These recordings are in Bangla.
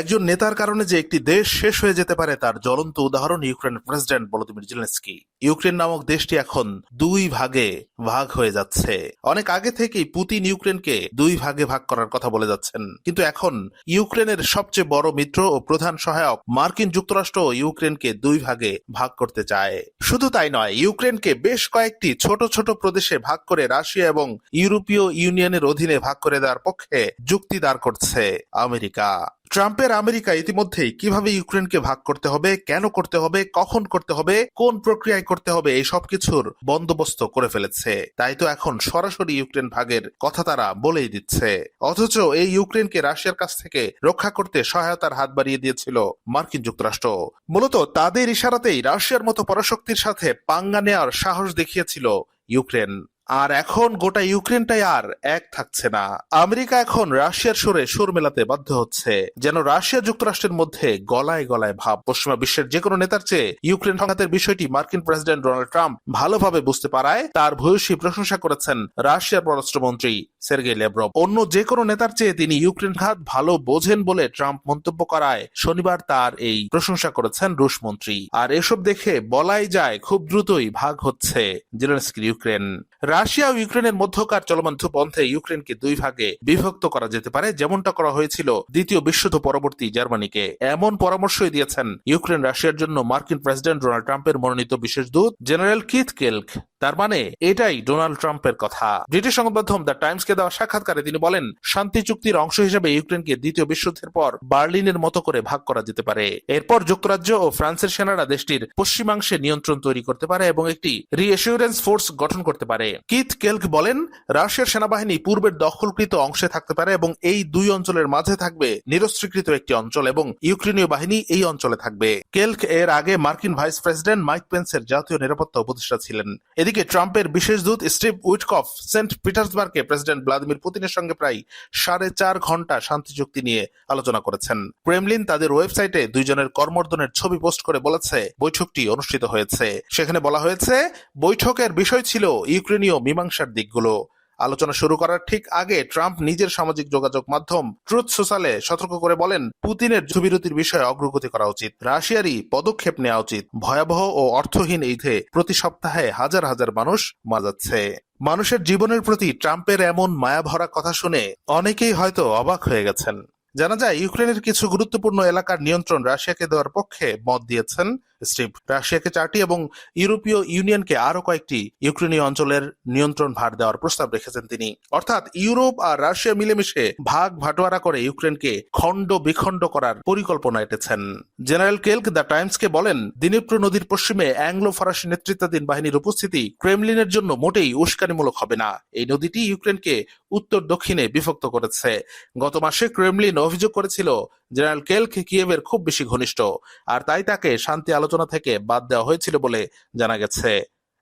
একজন নেতার কারণে যে একটি দেশ শেষ হয়ে যেতে পারে তার জ্বলন্ত উদাহরণ Ukraine president Volodymyr Zelenskyy. Ukraine নামক দেশটি এখন দুই ভাগে ভাগ হয়ে যাচ্ছে। অনেক আগে থেকেই পুতিন ইউক্রেনকে দুই ভাগে ভাগ করার কথা বলে যাচ্ছেন। কিন্তু এখন ইউক্রেনের সবচেয়ে বড় মিত্র ও প্রধান সহায়ক মার্কিন যুক্তরাষ্ট্র ইউক্রেনকে দুই ভাগে ভাগ করতে চায়। শুধু তাই নয়, ইউক্রেনকে বেশ কয়েকটি ছোট ছোট প্রদেশে ভাগ করে রাশিয়া এবং ইউরোপীয় ইউনিয়নের অধীনে ভাগ করে দেওয়ার পক্ষে যুক্তি দাঁড় করছে আমেরিকা। ট্রাম্পের আমেরিকা ইতিমধ্যেই কীভাবে ইউক্রেনকে ভাগ করতে হবে, কেন করতে হবে, কখন করতে হবে, কোন প্রক্রিয়ায় করতে হবে, এই সব কিছুর বন্দোবস্ত করে ফেলেছে। তাই তো এখন সরাসরি ইউক্রেন ভাগের কথা তারা বলেই দিচ্ছে। অথচ এই ইউক্রেনকে রাশিয়ার কাছ থেকে রক্ষা করতে সহায়তার হাত বাড়িয়ে দিয়েছিল মার্কিন যুক্তরাষ্ট্র। মূলত তাদের ইশারাতেই রাশিয়ার মতো পরাশক্তির সাথে পাঙ্গা নেওয়ার সাহস দেখিয়েছিল ইউক্রেন। আর এখন গোটা ইউক্রেনটাই আর এক থাকছে না। আমেরিকা এখন রাশিয়ার সুরে সুর মেলাতে বাধ্য হচ্ছে। যেন রাশিয়া যুক্তরাষ্ট্রের মধ্যে গলায় গলায় ভাব। পশ্চিমা বিশ্বের যে কোনো নেতার চেয়ে ইউক্রেন সংঘাতের বিষয়টি মার্কিন প্রেসিডেন্ট ডোনাল্ড ট্রাম্প ভালোভাবে বুঝতে পারায়, তার ভূয়সী প্রশংসা করেছেন রাশিয়ার পররাষ্ট্রমন্ত্রী সের্গেই লেব্রভ। অন্য যে কোনো নেতার চেয়ে তিনি ইউক্রেন খাত ভালো বোঝেন বলে ট্রাম্প মন্তব্য করায়, শনিবার তার এই প্রশংসা করেছেন রুশ মন্ত্রী। আর এসব দেখে বলাই যায় খুব দ্রুতই ভাগ হচ্ছে জেলেন্সকির ইউক্রেন। রাশিয়া ও ইউক্রেনের মধ্যকার চলমান যুদ্ধপন্থে ইউক্রেনকে দুই ভাগে বিভক্ত করা যেতে পারে, যেমনটা করা হয়েছিল দ্বিতীয় বিশ্বযুদ্ধ পরবর্তী জার্মানিকে। এমন পরামর্শই দিয়েছেন ইউক্রেন রাশিয়ার জন্য মার্কিন প্রেসিডেন্ট ডোনাল্ড ট্রাম্পের মনোনীত বিশেষ দূত জেনারেল কিথ কেলক। তার মানে এটাই ডোনাল্ড ট্রাম্পের কথা। ব্রিটিশ সংবাদ মাধ্যম দ্য টাইমসকে দেওয়া সাক্ষাৎকারে তিনি বলেন, শান্তি চুক্তির অংশ হিসেবে ইউক্রেনকে দ্বিতীয় বিশ্বযুদ্ধের পর বার্লিনের মতো করে ভাগ করা যেতে পারে। এরপর যুক্তরাজ্য ও ফ্রান্সের সেনারা দেশটির পশ্চিমাংশে নিয়ন্ত্রণ তৈরি করতে পারে এবং একটি রিএসিউরেন্স ফোর্স গঠন করতে পারে। কিথ কেলক বলেন, রাশিয়ার সেনাবাহিনী পূর্বের দখলকৃত অংশে থাকতে পারে এবং এই দুই অঞ্চলের মাঝে থাকবে নিরস্ত্রীকৃত একটি অঞ্চল এবং ইউক্রেনীয় বাহিনী এই অঞ্চলে থাকবে। কেলক এর আগে মার্কিন ভাইস প্রেসিডেন্ট মাইক পেন্সের জাতীয় নিরাপত্তা উপদেষ্টা ছিলেন। এদিকে ট্রাম্পের বিশেষ দূত স্টিভ উইটকফ সেন্ট পিটার্সবার্গে প্রেসিডেন্ট ভ্লাদিমির পুতিনের সঙ্গে প্রায় সাড়ে চার ঘণ্টা শান্তি চুক্তি নিয়ে আলোচনা করেছেন। ক্রেমলিন তাদের ওয়েবসাইটে দুইজনের কর্মর্দনের ছবি পোস্ট করে বলেছে, বৈঠকটি অনুষ্ঠিত হয়েছে। সেখানে বলা হয়েছে, বৈঠকের বিষয় ছিল ইউক্রেনীয় মীমাংসার দিকগুলো। আলোচনা শুরু করার ঠিক আগে ট্রাম্প নিজের সামাজিক যোগাযোগ মাধ্যম ট্রুথ সোশ্যালে সতর্ক করে বলেন, পুতিনের যুদ্ধবিরতির বিষয়ে অগ্রগতি করা উচিত, রাশিয়ারই পদক্ষেপ নেওয়া উচিত। ভয়াবহ ও অর্থহীন ঈদে প্রতি সপ্তাহে হাজার হাজার মানুষ মারা যাচ্ছে। মানুষের জীবনের প্রতি ট্রাম্পের এমন মায়াভরা কথা শুনে অনেকেই হয়তো অবাক হয়ে গেছেন। জানা যায়, ইউক্রেনের কিছু গুরুত্বপূর্ণ এলাকার নিয়ন্ত্রণ রাশিয়াকে দেওয়ার পক্ষে মত দিয়েছেন স্টিভ রাশিয়াকে চারটি এবং ইউরোপীয় ইউনিয়নকে আরও কয়েকটি ইউক্রেনীয় অঞ্চলের নিয়ন্ত্রণ ভার দেওয়ার প্রস্তাব রেখেছেন তিনি। অর্থাৎ ইউরোপ আর রাশিয়া মিলেমিশে ভাগ ভাটোয়ারা করে ইউক্রেনকে খণ্ড বিখণ্ড করার পরিকল্পনা এটেছেন। জেনারেল কেলক দ্য টাইমসকে বলেন, দিনীপ্র নদীর পশ্চিমে অ্যাংলো ফরাসি নেতৃত্বাধীন বাহিনীর উপস্থিতি ক্রেমলিনের জন্য মোটেই উস্কানিমূলক হবে না। এই নদীটি ইউক্রেনকে উত্তর দক্ষিণে বিভক্ত করেছে। গত মাসে ক্রেমলিন অভিযোগ করেছিল জেনারেল কেলকে কিয়েভের খুব বেশি ঘনিষ্ঠ, আর তাই তাকে শান্তি আলোচনা থেকে বাদ দেওয়া হয়েছিল বলে জানা গেছে।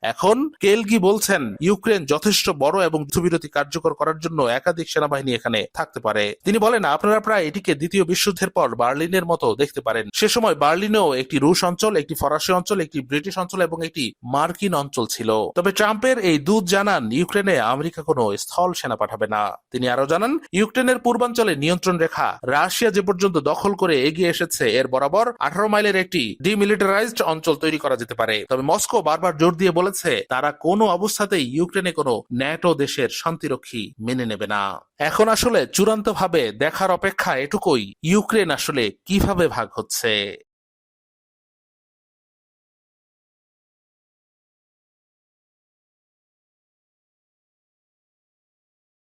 এখন কেলগি বলছেন, ইউক্রেন যথেষ্ট বড় এবং যুদ্ধবিরতি কার্যকর করার জন্য একাধিক সেনাবাহিনী এখানে থাকতে পারে। তিনি বলেন, আপনারা প্রায় এটিকে দ্বিতীয় বিশ্বযুদ্ধের পর বার্লিনের মতো দেখতে পারেন। সে সময় বার্লিনেও একটি রুশ অঞ্চল, একটি ফরাসি অঞ্চল, একটি ব্রিটিশ অঞ্চল এবং একটি মার্কিন অঞ্চল ছিল। তবে ট্রাম্পের এই দূত জানান, ইউক্রেনে আমেরিকা কোনো স্থল সেনা পাঠাবে না। তিনি আরও জানান, ইউক্রেনের পূর্বাঞ্চলে নিয়ন্ত্রণ রেখা রাশিয়া যে পর্যন্ত দখল করে এগিয়ে এসেছে, এর বরাবর আঠারো মাইলের একটি ডিমিলিটারাইজড অঞ্চল তৈরি করা যেতে পারে। তবে মস্কো বারবার জোর দিয়ে বলেছে, তারা কোনো অবস্থাতেই ইউক্রেনে কোনো ন্যাটো দেশের শান্তিরক্ষী মেনে নেবে না। এখন আসলে চূড়ান্তভাবে দেখার অপেক্ষা এটুকুই, ইউক্রেন আসলে কীভাবে ভাগ হচ্ছে?